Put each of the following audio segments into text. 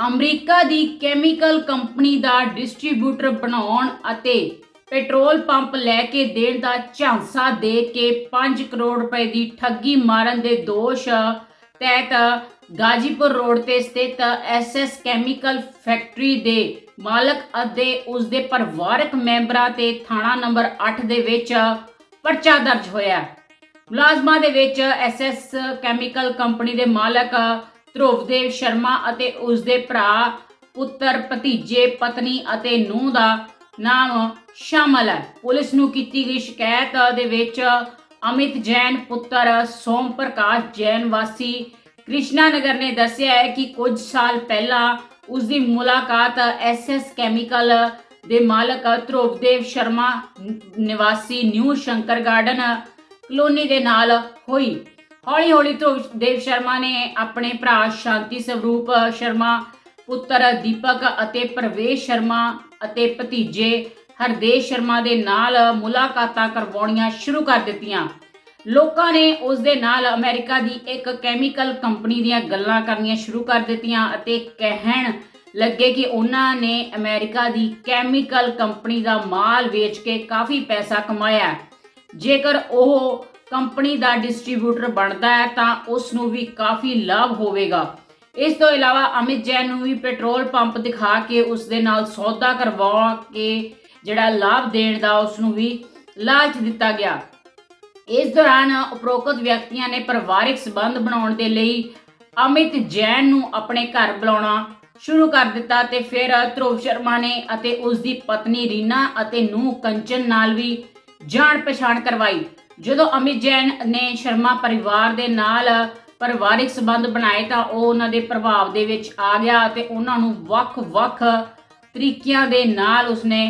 America ਦੀ chemical company ਦਾ distributor ਬਣਾਉਣ ਅਤੇ ਪੈਟਰੋਲ ਪੰਪ ਲੈ ਕੇ ਦੇਣ ਦਾ ਝਾਂਸਾ ਦੇ ਕੇ 5 ਕਰੋੜ ਰੁਪਏ ਦੀ ਠੱਗੀ ਮਾਰਨ ਦੇ ਦੋਸ਼ ਤਹਿਤ ਗਾਜੀਪੁਰ ਰੋਡ ਤੇ ਸਥਿਤ ਐਸਐਸ ਕੈਮੀਕਲ ਫੈਕਟਰੀ ਦੇ ਮਾਲਕ ਅਤੇ ਉਸ ਦੇ ਪਰਿਵਾਰਕ ਮੈਂਬਰਾਂ ਤੇ ਥਾਣਾ ਨੰਬਰ 8 ਦੇ ਵਿੱਚ ਪਰਚਾ ਦਰਜ ਹੋਇਆ ਮੁਲਾਜ਼ਮਾਂ ਦੇ ਵਿੱਚ ਐਸਐਸ ਕੈਮੀਕਲ ਕੰਪਨੀ ਦੇ ਮਾਲਕ ਧਰੁਵਦੇਵ ਸ਼ਰਮਾ ਅਤੇ ਉਸ ਦੇ ਭਰਾ, ਪੁੱਤਰ, ਭਤੀਜੇ, ਪਤਨੀ ਅਤੇ ਨੂੰਹ ਦਾ ਨਾਮ ਸ਼ਾਮਲ ਹੈ। ਪੁਲਿਸ ਨੂੰ ਕੀਤੀ ਗਈ ਸ਼ਿਕਾਇਤ ਦੇ ਵਿੱਚ ਅਮਿਤ ਜੈਨ, ਪੁੱਤਰ ਸੋਮ ਪ੍ਰਕਾਸ਼ ਜੈਨ ਵਾਸੀ ਕ੍ਰਿਸ਼ਨਾ ਨਗਰ ਨੇ ਦੱਸਿਆ ਹੈ ਕਿ ਕੁਝ ਸਾਲ ਪਹਿਲਾਂ ਉਸ ਦੀ ਮੁਲਾਕਾਤ ਐਸਐਸ ਕੈਮੀਕਲ ਦੇ ਮਾਲਕ ਧਰੁਵਦੇਵ ਸ਼ਰਮਾ ਨਿਵਾਸੀ ਨਿਊ ਸ਼ੰਕਰ ਗਾਰਡਨ ਕਲੋਨੀ ਦੇ ਨਾਲ ਹੋਈ। ਹੌਲੀ ਹੌਲੀ ਧਰੁਵਦੇਵ ਸ਼ਰਮਾ ਨੇ ਆਪਣੇ ਭਰਾ ਸ਼ਾਂਤੀ ਸਵਰੂਪ ਸ਼ਰਮਾ, ਪੁੱਤਰ ਦੀਪਕ ਅਤੇ ਪ੍ਰਵੇਸ਼ ਸ਼ਰਮਾ ਅਤੇ ਭਤੀਜੇ ਹਰਦੇਸ਼ ਸ਼ਰਮਾ ਦੇ ਨਾਲ ਮੁਲਾਕਾਤਾਂ ਕਰਵਾਉਣੀਆਂ ਸ਼ੁਰੂ ਕਰ ਦਿੱਤੀਆਂ। ਲੋਕਾਂ ਨੇ ਉਸ ਦੇ ਨਾਲ ਅਮਰੀਕਾ ਦੀ ਇੱਕ ਕੈਮੀਕਲ ਕੰਪਨੀ ਦੀਆਂ ਗੱਲਾਂ ਕਰਨੀਆਂ ਸ਼ੁਰੂ ਕਰ ਦਿੱਤੀਆਂ ਅਤੇ ਕਹਿਣ ਲੱਗੇ ਕਿ ਉਹਨਾਂ ਨੇ ਅਮਰੀਕਾ ਦੀ ਕੈਮੀਕਲ ਕੰਪਨੀ ਦਾ ਮਾਲ ਵੇਚ ਕੇ ਕਾਫੀ ਪੈਸਾ ਕਮਾਇਆ। ਜੇਕਰ ਉਹ ਕੰਪਨੀ ਦਾ ਡਿਸਟ੍ਰੀਬਿਊਟਰ ਬਣਦਾ ਹੈ ਤਾਂ ਉਸ ਨੂੰ ਵੀ ਕਾਫੀ ਲਾਭ ਹੋਵੇਗਾ। ਇਸ ਤੋਂ ਇਲਾਵਾ ਅਮਿਤ ਜੈਨ ਨੂੰ ਵੀ ਪੈਟਰੋਲ ਪੰਪ ਦਿਖਾ ਕੇ ਉਸ ਦੇ ਨਾਲ ਸੌਦਾ ਕਰਵਾ ਕੇ ਜਿਹੜਾ ਲਾਭ ਦੇਣ ਦਾ ਉਸ ਨੂੰ ਵੀ ਲਾਲਚ ਦਿੱਤਾ ਗਿਆ। ਇਸ ਦੌਰਾਨ ਉਪਰੋਕਤ ਵਿਅਕਤੀਆਂ ਨੇ ਪਰਿਵਾਰਿਕ ਸਬੰਧ ਬਣਾਉਣ ਦੇ ਲਈ ਅਮਿਤ ਜੈਨ ਨੂੰ ਆਪਣੇ ਘਰ ਬੁਲਾਉਣਾ ਸ਼ੁਰੂ ਕਰ ਦਿੱਤਾ ਤੇ ਫਿਰ ਧਰੁਵ ਸ਼ਰਮਾ ਨੇ ਅਤੇ ਉਸ ਦੀ ਪਤਨੀ ਰੀਨਾ ਅਤੇ ਨੂੰਹ ਕੰਚਨ ਨਾਲ ਵੀ ਜਾਣ ਪਛਾਣ ਕਰਵਾਈ। ਜਦੋਂ ਅਮਿਤ ਜੈਨ ਨੇ ਸ਼ਰਮਾ ਪਰਿਵਾਰ ਦੇ ਨਾਲ ਪਰਿਵਾਰਿਕ ਸਬੰਧ ਬਣਾਏ ਤਾਂ ਉਹ ਉਹਨਾਂ ਦੇ ਪ੍ਰਭਾਵ ਦੇ ਵਿੱਚ ਆ ਗਿਆ ਤੇ ਉਹਨਾਂ ਨੂੰ ਵੱਖ-ਵੱਖ ਤਰੀਕਿਆਂ ਦੇ ਨਾਲ ਉਸਨੇ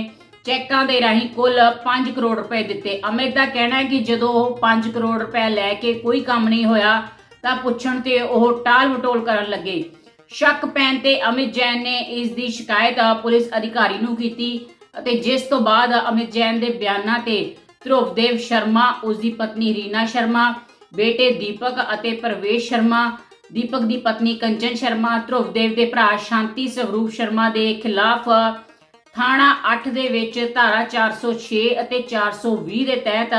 ਚੈੱਕਾਂ ਦੇ ਰਾਹੀਂ ਕੁੱਲ 5 ਕਰੋੜ ਰੁਪਏ ਦਿੱਤੇ। ਅਮਿਤ ਦਾ ਕਹਿਣਾ ਹੈ ਕਿ ਜਦੋਂ ਉਹ 5 ਕਰੋੜ ਰੁਪਏ ਲੈ ਕੇ ਕੋਈ ਕੰਮ ਨਹੀਂ ਹੋਇਆ ਤਾਂ ਪੁੱਛਣ ਤੇ ਉਹ ਟਾਲ ਮਟੋਲ ਕਰਨ ਲੱਗੇ। ਸ਼ੱਕ ਪੈਣ ਤੇ ਅਮਿਤ ਜੈਨ ਨੇ ਇਸ ਦੀ ਸ਼ਿਕਾਇਤ ਪੁਲਿਸ ਅਧਿਕਾਰੀ ਨੂੰ ਕੀਤੀ ਅਤੇ ਜਿਸ ਤੋਂ ਬਾਅਦ ਅਮਿਤ ਜੈਨ ਦੇ ਬਿਆਨਾਂ ਤੇ ਧਰੁਵਦੇਵ ਸ਼ਰਮਾ ਉਸ ਦੀ ਪਤਨੀ ਰੀਨਾ ਸ਼ਰਮਾ, ਬੇਟੇ ਦੀਪਕ ਅਤੇ ਪ੍ਰਵੇਸ਼ ਸ਼ਰਮਾ, ਦੀਪਕ ਦੀ ਪਤਨੀ ਕੰਚਨ ਸ਼ਰਮਾ, ਧਰੁਵਦੇਵ ਦੇ ਭਰਾ ਸ਼ਾਂਤੀ ਸਵਰੂਪ ਸ਼ਰਮਾ ਦੇ ਖਿਲਾਫ ਥਾਣਾ 8 ਦੇ ਵਿੱਚ ਧਾਰਾ 406 ਅਤੇ 420 ਦੇ ਤਹਿਤ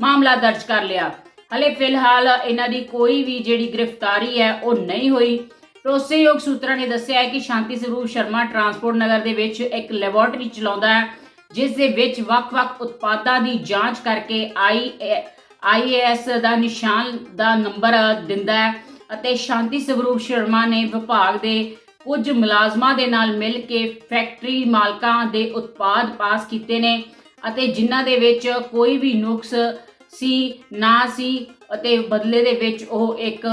ਮਾਮਲਾ ਦਰਜ ਕਰ ਲਿਆ। ਹਲੇ ਫਿਲਹਾਲ ਇਹਨਾਂ ਦੀ ਕੋਈ ਵੀ ਜਿਹੜੀ ਗ੍ਰਿਫਤਾਰੀ ਹੈ, ਉਹ ਨਹੀਂ ਹੋਈ। ਭਰੋਸੇਯੋਗ ਸੂਤਰਾਂ ਨੇ ਦੱਸਿਆ ਹੈ ਕਿ ਸ਼ਾਂਤੀ ਸਰੂਪ ਸ਼ਰਮਾ ਟਰਾਂਸਪੋਰਟ ਨਗਰ ਦੇ ਵਿੱਚ ਇੱਕ ਲੈਬੋਰਟਰੀ ਚਲਾਉਂਦਾ ਹੈ। ਜਿਸ ਦੇ ਵਿੱਚ ਵੱਖ-ਵੱਖ ਉਤਪਾਦਾਂ ਦੀ ਜਾਂਚ ਕਰਕੇ ਆਈ ਆਈਏਐਸ ਦਾ ਨਿਸ਼ਾਨ ਦਾ ਨੰਬਰ ਦਿੰਦਾ ਹੈ ਅਤੇ ਸ਼ਾਂਤੀ ਸਵਰੂਪ ਸ਼ਰਮਾ ਨੇ ਵਿਭਾਗ ਦੇ ਕੁਝ ਮੁਲਾਜ਼ਮਾਂ ਦੇ ਨਾਲ ਮਿਲ ਕੇ ਫੈਕਟਰੀ ਮਾਲਕਾਂ ਦੇ ਉਤਪਾਦ ਪਾਸ ਕੀਤੇ ਨੇ ਅਤੇ ਜਿਨ੍ਹਾਂ ਦੇ ਵਿੱਚ ਕੋਈ ਵੀ ਨੁਕਸ ਸੀ, ਨਾ ਸੀ ਅਤੇ ਬਦਲੇ ਦੇ ਵਿੱਚ ਉਹ ਇੱਕ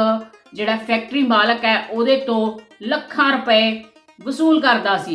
ਜਿਹੜਾ ਫੈਕਟਰੀ ਮਾਲਕ ਹੈ ਉਹਦੇ ਤੋਂ ਲੱਖਾਂ ਰੁਪਏ ਵਸੂਲ ਕਰਦਾ ਸੀ।